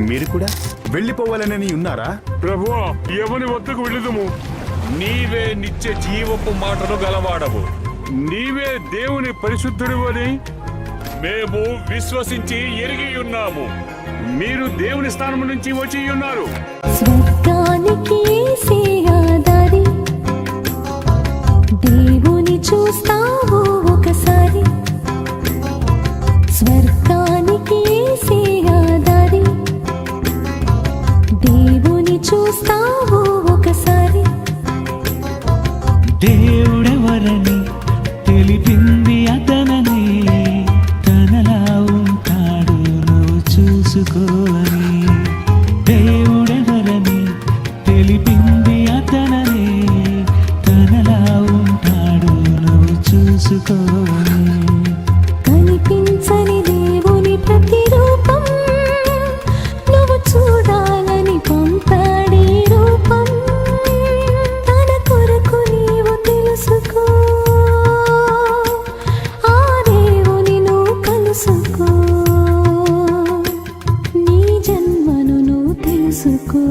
మీరు కూడా? వెళ్ళిపోవాలని ఉన్నారా? ప్రభువా ఎవని వద్దకు వెళ్ళదుము? నీవే నిత్య జీవపు మాటలు గలవాడవు. నీవే దేవుని పరిశుద్ధుడు అని మేము విశ్వసించి ఎరిగి ఉన్నాము. మీరు దేవుని స్థానం నుంచి వచ్చి ఉన్నారు. స్వర్గానికి దేవుని చూస్తావు? చూస్తావు ఒకసారి. దేవుడెవరని తెలిపింది అతనని తనలా ఉంటాడు నువ్వు చూసుకోని. దేవుడెవరని తెలిపింది అతనని తనలా ఉంటాడు నువ్వు చూసుకోని. తెలుసుకో. నీ జన్మను నువ్వు తెలుసుకో.